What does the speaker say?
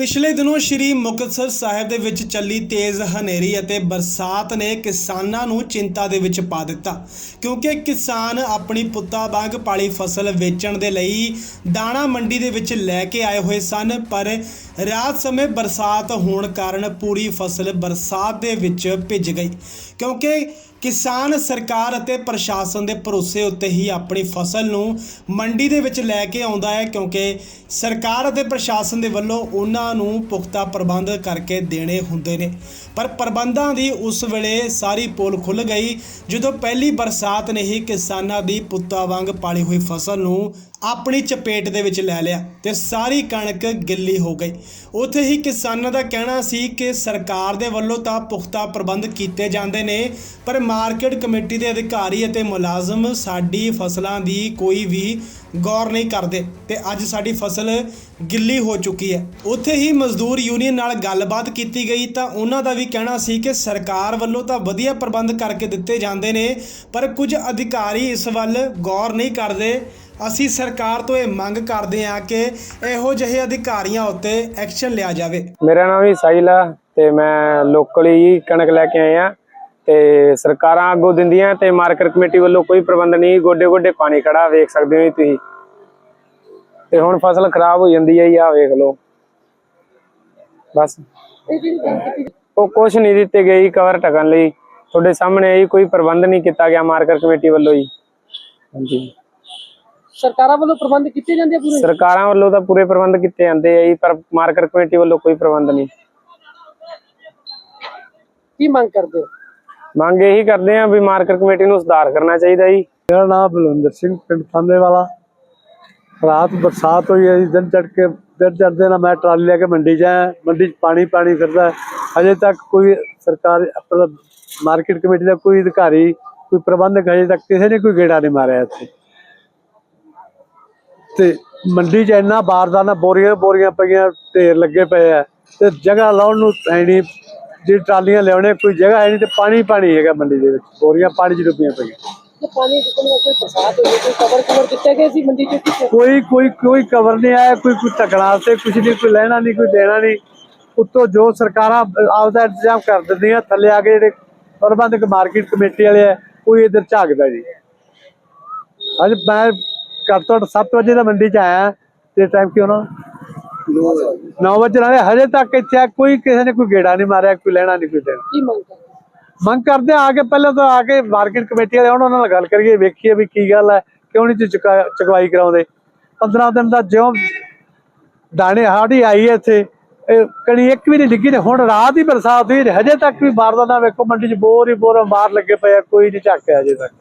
ਪਿਛਲੇ ਦਿਨੋਂ ਸ਼੍ਰੀ ਮੁਕਤਸਰ ਸਾਹਿਬ ਦੇ ਵਿੱਚ ਚੱਲੀ ਤੇਜ਼ ਹਨੇਰੀ ਅਤੇ ਬਰਸਾਤ ਨੇ ਕਿਸਾਨਾਂ ਨੂੰ ਚਿੰਤਾ ਦੇ ਵਿੱਚ ਪਾ ਦਿੱਤਾ, ਕਿਉਂਕਿ ਕਿਸਾਨ ਆਪਣੀ ਪੁੱਤਾ ਵਾਂਗ ਪਾਲੀ ਫਸਲ ਵੇਚਣ ਦੇ ਲਈ ਦਾਣਾ ਮੰਡੀ ਦੇ ਵਿੱਚ ਲੈ ਕੇ ਆਏ ਹੋਏ ਸਨ, ਪਰ ਰਾਤ ਸਮੇਂ ਬਰਸਾਤ ਹੋਣ ਕਾਰਨ ਪੂਰੀ ਫਸਲ ਬਰਸਾਤ ਦੇ ਵਿੱਚ ਭਿੱਜ ਗਈ, ਕਿਉਂਕਿ ਕਿਸਾਨ ਸਰਕਾਰ ਅਤੇ ਪ੍ਰਸ਼ਾਸਨ ਦੇ ਭਰੋਸੇ ਉੱਤੇ ਹੀ ਆਪਣੀ ਫਸਲ ਨੂੰ ਮੰਡੀ ਦੇ ਵਿੱਚ ਲੈ ਕੇ ਆਉਂਦਾ ਹੈ, ਕਿਉਂਕਿ ਸਰਕਾਰ ਅਤੇ ਪ੍ਰਸ਼ਾਸਨ ਦੇ ਵੱਲੋਂ ਉਹਨਾਂ ਨੂੰ ਪੁਖਤਾ ਪ੍ਰਬੰਧ ਕਰਕੇ ਦੇਣੇ ਹੁੰਦੇ ਨੇ। ਪਰ ਪ੍ਰਬੰਧਾਂ ਦੀ ਉਸ ਵੇਲੇ ਸਾਰੀ ਪੋਲ ਖੁੱਲ ਗਈ, ਜਦੋਂ ਪਹਿਲੀ ਬਰਸਾਤ ਨੇ ਹੀ ਕਿਸਾਨਾਂ ਦੀ ਪੁੱਤਾਂ ਵਾਂਗ ਪਾਲੀ ਹੋਈ ਫਸਲ ਨੂੰ ਆਪਣੀ ਚਪੇਟ ਦੇ ਵਿੱਚ ਲੈ ਲਿਆ ਤੇ ਸਾਰੀ ਕਣਕ ਗਿੱਲੀ ਹੋ ਗਈ। ਉੱਥੇ ਹੀ ਕਿਸਾਨਾਂ ਦਾ ਕਹਿਣਾ ਸੀ ਕਿ ਸਰਕਾਰ ਦੇ ਵੱਲੋਂ ਤਾਂ ਪੁਖਤਾ ਪ੍ਰਬੰਧ ਕੀਤੇ ਜਾਂਦੇ ਨੇ, ਪਰ ਮਾਰਕੀਟ ਕਮੇਟੀ ਦੇ ਅਧਿਕਾਰੀ ਅਤੇ ਮੁਲਾਜ਼ਮ ਸਾਡੀ ਫਸਲਾਂ ਦੀ ਕੋਈ ਵੀ ਗੌਰ ਨਹੀਂ ਕਰਦੇ ਤੇ ਅੱਜ ਸਾਡੀ ਫਸਲ ਗਿੱਲੀ ਹੋ ਚੁੱਕੀ ਹੈ। ਉੱਥੇ ਹੀ ਮਜ਼ਦੂਰ ਯੂਨੀਅਨ ਨਾਲ ਗੱਲਬਾਤ ਕੀਤੀ ਗਈ ਤਾਂ ਉਹਨਾਂ ਦਾ ਵੀ ਕਹਿਣਾ ਸੀ ਕਿ ਸਰਕਾਰ ਵੱਲੋਂ ਤਾਂ ਵਧੀਆ ਪ੍ਰਬੰਧ ਕਰਕੇ ਦਿੱਤੇ ਜਾਂਦੇ ਨੇ, ਪਰ ਕੁਝ ਅਧਿਕਾਰੀ ਇਸ ਵੱਲ ਗੌਰ ਨਹੀਂ ਕਰਦੇ ਅਸੀਂ ਸਰਕਾਰ ਤੋਂ ਇਹ ਮੰਗ ਕਰਦੇ ਹਾਂ ਕਿ ਇਹੋ ਜਿਹੇ ਅਧਿਕਾਰੀਆਂ ਉੱਤੇ ਐਕਸ਼ਨ ਲਿਆ ਜਾਵੇ। ਮੇਰਾ ਨਾਮ ਵੀ ਸਾਹਿਲ ਆ ਤੇ ਮੈਂ ਲੋਕਲੀ ਹੀ ਕਣਕ ਲੈ ਕੇ ਆਇਆ ਤੇ ਸਰਕਾਰਾਂ ਅੱਗੋਂ ਦਿੰਦੀਆਂ ਤੇ ਮਾਰਕੀਟ ਕਮੇਟੀ ਵੱਲੋਂ ਕੋਈ ਪ੍ਰਬੰਧ ਨਹੀਂ ਗੋਡੇ ਗੋਡੇ ਪਾਣੀ ਖੜਾ, ਵੇਖ ਸਕਦੇ ਹੋ ਤੁਸੀਂ। ਤੇ ਹੁਣ ਫਸਲ ਖਰਾਬ ਹੋ ਜਾਂਦੀ ਹੈ ਆ ਵੇਖ ਲਓ। ਬਸ। ਉਹ ਕੁਛ ਨਹੀਂ ਦਿੱਤੇ ਗਏ ਕਵਰ ਢਕਣ ਲਈ। ਤੁਹਾਡੇ ਸਾਹਮਣੇ ਹੀ ਕੋਈ ਪ੍ਰਬੰਧ ਨਹੀਂ ਕੀਤਾ ਗਿਆ ਮਾਰਕੀਟ ਕਮੇਟੀ ਵੱਲੋਂ ਜੀ। ਹਾਂਜੀ। ਸਰਕਾਰਾਂ ਵੱਲੋਂ ਪ੍ਰਬੰਧ ਕੀਤੇ ਜਾਂਦੇ ਆ ਪੂਰੇ? ਸਰਕਾਰਾਂ ਵੱਲੋਂ ਤਾਂ ਪੂਰੇ ਪ੍ਰਬੰਧ ਕੀਤੇ ਜਾਂਦੇ ਆ ਜੀ ਪਰ ਮਾਰਕੀਟ ਕਮੇਟੀ ਵੱਲੋਂ ਕੋਈ ਪ੍ਰਬੰਧ ਨਹੀਂ। ਕੀ ਮੰਗ ਕਰਦੇ ਹੋ? ਮੰਗ ਇਹੀ ਕਰਦੇ ਆ ਵੀ ਮਾਰਕੀਟ ਕਮੇਟੀ ਨੂੰ ਸੁਧਾਰ ਕਰਨਾ ਚਾਹੀਦਾ ਜੀ। ਮੇਰਾ ਨਾਮ ਬਲਵਿੰਦਰ ਸਿੰਘ ਪਿੰਡ ਫਾਂਦੇ ਵਾਲਾ ਰਾਤ ਬਰਸਾਤ ਹੋਈ ਹੈ ਜੀ, ਦਿਨ ਚੜ ਕੇ ਦਿਨ ਚੜਦੇ ਨਾਲ ਮੈਂ ਟਰਾਲੀ ਲੈ ਕੇ ਮੰਡੀ 'ਚ ਆਇਆ ਮੰਡੀ 'ਚ ਪਾਣੀ ਪਾਣੀ ਫਿਰਦਾ। ਹਜੇ ਤੱਕ ਕੋਈ ਸਰਕਾਰ ਆਪਣਾ ਮਾਰਕੀਟ ਕਮੇਟੀ ਦਾ ਕੋਈ ਅਧਿਕਾਰੀ ਕੋਈ ਪ੍ਰਬੰਧਕ ਹਜੇ ਤੱਕ ਕਿਸੇ ਨੇ ਕੋਈ ਗੇੜਾ ਨਹੀਂ ਮਾਰਿਆ ਇੱਥੇ। ਤੇ ਮੰਡੀ 'ਚ ਇੰਨਾ ਬਾਰਦਾਨਾ ਬੋਰੀਆਂ ਬੋਰੀਆਂ ਪਈਆਂ ਢੇਰ ਲੱਗੇ ਪਏ ਆ। ਤੇ ਜਗ੍ਹਾ ਲਾਉਣ ਨੂੰ ਨਹੀਂ ਜੇ ਟਰਾਲੀਆਂ ਲਿਆਉਣੇ ਕੋਈ ਜਗ੍ਹਾ ਹੈ ਨਹੀਂ ਤੇ ਪਾਣੀ ਪਾਣੀ ਹੈਗਾ ਮੰਡੀ ਦੇ ਵਿੱਚ। ਬੋਰੀਆਂ ਪਾਣੀ 'ਚ ਡੁੱਬੀਆਂ ਪਈਆਂ। ਤੇ ਪਾਣੀ ਰੁਕਣ ਵਾਸਤੇ ਬਰਸਾਤ ਹੋਈ ਹੈ, ਕੋਈ ਕਵਰ ਕਵਰ ਦਿੱਤੇ ਗਏ ਸੀ ਮੰਡੀ ਚ? ਕਿਤੇ ਕੋਈ ਕੋਈ ਕੋਈ ਕਵਰ ਨਹੀਂ ਆਇਆ ਕੋਈ ਕੋਈ ਟਕਣਾ ਤੇ ਕੁਝ ਨਹੀਂ ਕੋਈ ਲੈਣਾ ਨਹੀਂ ਕੋਈ ਦੇਣਾ ਨਹੀਂ। ਉੱਤੋਂ ਜੋ ਸਰਕਾਰਾਂ ਆਪਦਾ ਇੰਤਜ਼ਾਮ ਕਰ ਦਿੰਦੀਆਂ ਥੱਲੇ ਆ ਕੇ ਜਿਹੜੇ ਪ੍ਰਬੰਧਕ ਮਾਰਕੀਟ ਕਮੇਟੀ ਵਾਲੇ ਆ ਕੋਈ ਇਧਰ ਝਾਕਦਾ ਜੀ ਅੱਜ ਮੈਂ ਘੱਟ ਤੋਂ ਘੱਟ 7 ਵਜੇ ਦਾ ਮੰਡੀ ਚ ਆਇਆ ਤੇ ਟਾਈਮ ਕਿਉਂ ਨਾ? 9 ਵਜੇ ਨਾਲੇ ਹਜੇ ਤੱਕ ਇੱਥੇ ਆ ਕੋਈ ਕਿਸੇ ਨੇ ਕੋਈ ਗੇੜਾ ਨਹੀਂ ਮਾਰਿਆ ਕੋਈ ਲੈਣਾ ਨਹੀਂ ਕੋਈ ਦੇਣਾ। ਕੀ ਮੰਗ ਕਰਦੇ? ਮੰਗ ਕਰਦੇ ਆ ਕੇ ਪਹਿਲਾਂ ਤਾਂ ਆ ਕੇ ਮਾਰਕੀਟ ਕਮੇਟੀ ਵਾਲੇ ਉਹਨਾਂ ਨਾਲ ਗੱਲ ਕਰੀਏ ਵੇਖੀਏ ਵੀ ਕੀ ਗੱਲ ਹੈ ਕਿਉਂ ਨਹੀਂ ਚੁਕਵਾਈ ਕਰਾਉਂਦੇ। 15 ਦਿਨ ਦਾ ਜਿਉਂ ਦਾਣੇ ਹਾੜੀ ਆਈ ਹੈ ਇੱਥੇ ਇਹ ਕਣੀ ਇੱਕ ਵੀ ਨਹੀਂ ਡਿੱਗੀ ਤੇ ਹੁਣ ਰਾਤ ਹੀ ਬਰਸਾਤ ਹੋਈ ਹਜੇ ਤੱਕ ਵੀ ਬਾਰਦਾ ਨਾ ਵੇਖੋ ਮੰਡੀ 'ਚ ਬੋਰ ਹੀ ਬੋਰ ਮਾਰ ਲੱਗੇ ਪਏ ਆ, ਕੋਈ ਨਹੀਂ ਝਾਕਿਆ ਹਜੇ ਤੱਕ।